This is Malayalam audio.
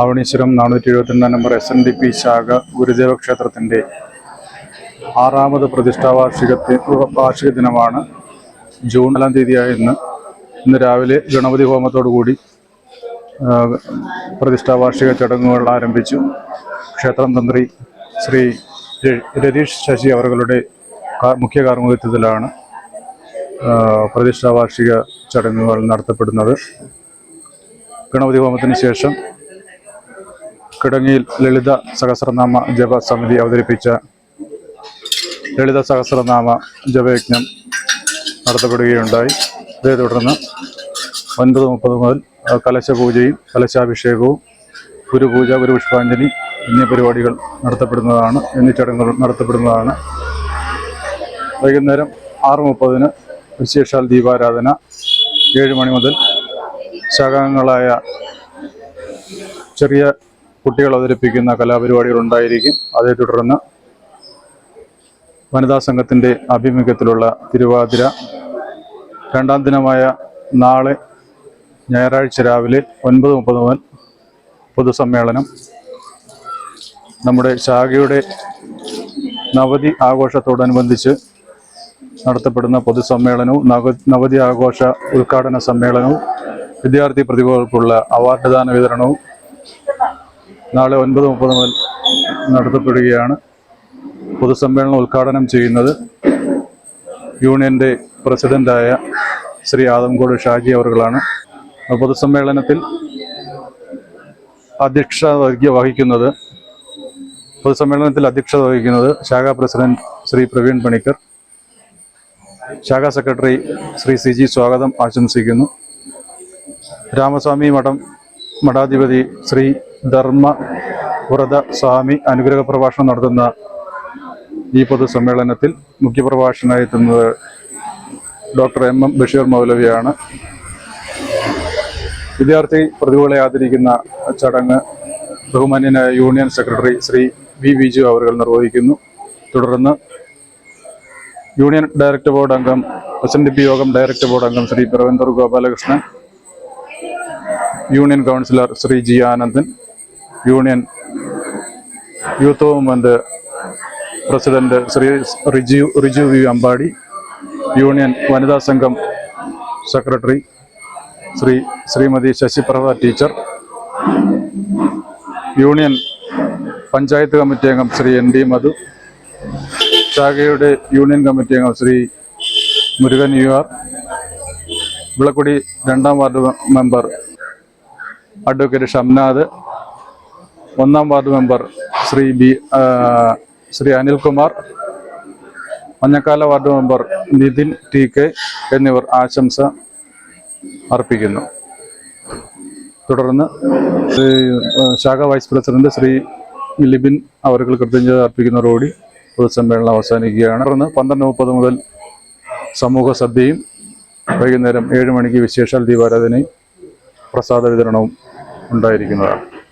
ആവണീശ്വരം നാനൂറ്റി എഴുപത്തിരണ്ടാം number S N D P ശാഖ ഗുരുദേവ ക്ഷേത്രത്തിന്റെ ആറാമത് പ്രതിഷ്ഠാ വാർഷികത്തി വാർഷിക ദിനമാണ് ജൂൺ നാലാം തീയതിയായ ഇന്ന്. ഇന്ന് രാവിലെ ഗണപതി ഹോമത്തോടുകൂടി പ്രതിഷ്ഠാവാർഷിക പ്രതിഷ്ഠാ വാർഷിക ചടങ്ങുകൾ ആരംഭിച്ചു. ക്ഷേത്രം തന്ത്രി ശ്രീ രതീഷ് ശശി അവരുടെ മുഖ്യ കാർമ്മികത്വത്തിലാണ് പ്രതിഷ്ഠാവാർഷിക പ്രതിഷ്ഠാ വാർഷിക ചടങ്ങുകൾ നടത്തപ്പെടുന്നത്. ഗണപതി ഹോമത്തിന് ശേഷം കിടങ്ങിയിൽ ലളിത സഹസ്രനാമ ജപ സമിതി അവതരിപ്പിച്ച ലളിത സഹസ്രനാമ ജപയജ്ഞം നടത്തപ്പെടുകയുണ്ടായി. അതേ തുടർന്ന് ഒൻപത് മുപ്പത് മുതൽ കലശപൂജയും കലശാഭിഷേകവും ഗുരുപൂജ ഗുരുപുഷ്പാഞ്ജലി എന്നീ പരിപാടികൾ നടത്തപ്പെടുന്നതാണ്. എന്നീ ചടങ്ങുകൾ നടത്തപ്പെടുന്നതാണ്. വൈകുന്നേരം ആറ് മുപ്പതിന് വിശേഷാൽ ദീപാരാധന. ഏഴ് മണി മുതൽ ശാഖാംഗങ്ങളായ ചെറിയ കുട്ടികൾ അവതരിപ്പിക്കുന്ന കലാപരിപാടികൾ ഉണ്ടായിരിക്കും. അതേ തുടർന്ന് വനിതാ സംഘത്തിന്റെ ആഭിമുഖ്യത്തിലുള്ള തിരുവാതിര രണ്ടാം ദിനമായ നാളെ ഞായറാഴ്ച രാവിലെ ഒൻപത് മുപ്പത് മുതൽ പൊതുസമ്മേളനം. നമ്മുടെ ശാഖയുടെ നവതി ആഘോഷത്തോടനുബന്ധിച്ച് നടത്തപ്പെടുന്ന പൊതുസമ്മേളനവും നവ നവതി ആഘോഷ ഉദ്ഘാടന സമ്മേളനവും വിദ്യാർത്ഥി പ്രതിഭകൾക്കുള്ള അവാർഡ് ദാന വിതരണവും നാളെ ഒൻപത് മുപ്പത് മുതൽ നടത്തപ്പെടുകയാണ്. പൊതുസമ്മേളനം ഉദ്ഘാടനം ചെയ്യുന്നത് യൂണിയന്റെ പ്രസിഡന്റായ ശ്രീ ആദംകോട് ഷാജി അവർകളാണ് പൊതുസമ്മേളനത്തിൽ അധ്യക്ഷത വഹിക്ക- വഹിക്കുന്നത് പൊതുസമ്മേളനത്തിൽ അധ്യക്ഷത വഹിക്കുന്നത് ശാഖാ പ്രസിഡന്റ് ശ്രീ പ്രവീൺ പണിക്കർ ശാഖാ സെക്രട്ടറി ശ്രീ സി ജി സ്വാഗതം ആശംസിക്കുന്നു. രാമസ്വാമി മഠം മഠാധിപതി ശ്രീ ധർമ്മ വ്രത സ്വാമി അനുഗ്രഹ പ്രഭാഷണം നടത്തുന്ന ഈ പൊതുസമ്മേളനത്തിൽ മുഖ്യപ്രഭാഷണമായി എത്തുന്നത് ഡോക്ടർ എം എം ബഷീർ മൗലവിയാണ്. വിദ്യാർത്ഥി പ്രതിഭകളെ ആദരിക്കുന്ന ചടങ്ങ് ബഹുമാന്യനായ union secretary Shri V Viju അവർ നിർവഹിക്കുന്നു. തുടർന്ന് യൂണിയൻ ഡയറക്ടർ ബോർഡ് അംഗം ഡി പി യോഗം ഡയറക്ടർ ബോർഡ് അംഗം Shri Pravender Gopalakrishnan union councillor Shri G Anandan union youth movement president Shri Riju Riju V Ambadi union വനിതാ സംഘം secretary Shri Shrimati Sasiprabha teacher union panchayat committee അംഗം ശ്രീ എൻ ഡി മധു ശാഖയുടെ യൂണിയൻ കമ്മിറ്റി അംഗം ശ്രീ മുരുകൻ യു ആർ വിളക്കുടി രണ്ടാം വാർഡ് മെമ്പർ അഡ്വക്കേറ്റ് ഷംനാഥ് ഒന്നാം ward member Shri B Shri Anilkumar Manjakkala ward member Nithin T K എന്നിവർ ആശംസ അർപ്പിക്കുന്നു. തുടർന്ന് ശാഖ വൈസ് പ്രസിഡന്റ് ശ്രീ ലിബിൻ അവർക്ക് കൃതജ്ഞത അർപ്പിക്കുന്നതോടുകൂടി പൊതുസമ്മേളനം അവസാനിക്കുകയാണ്. തുടർന്ന് പന്ത്രണ്ട് മുപ്പത് മുതൽ സമൂഹ സദ്യയും വൈകുന്നേരം ഏഴ് മണിക്ക് വിശേഷാൽ ദീപാരാധനയും പ്രസാദ വിതരണവും ഉണ്ടായിരിക്കുന്നതാണ്.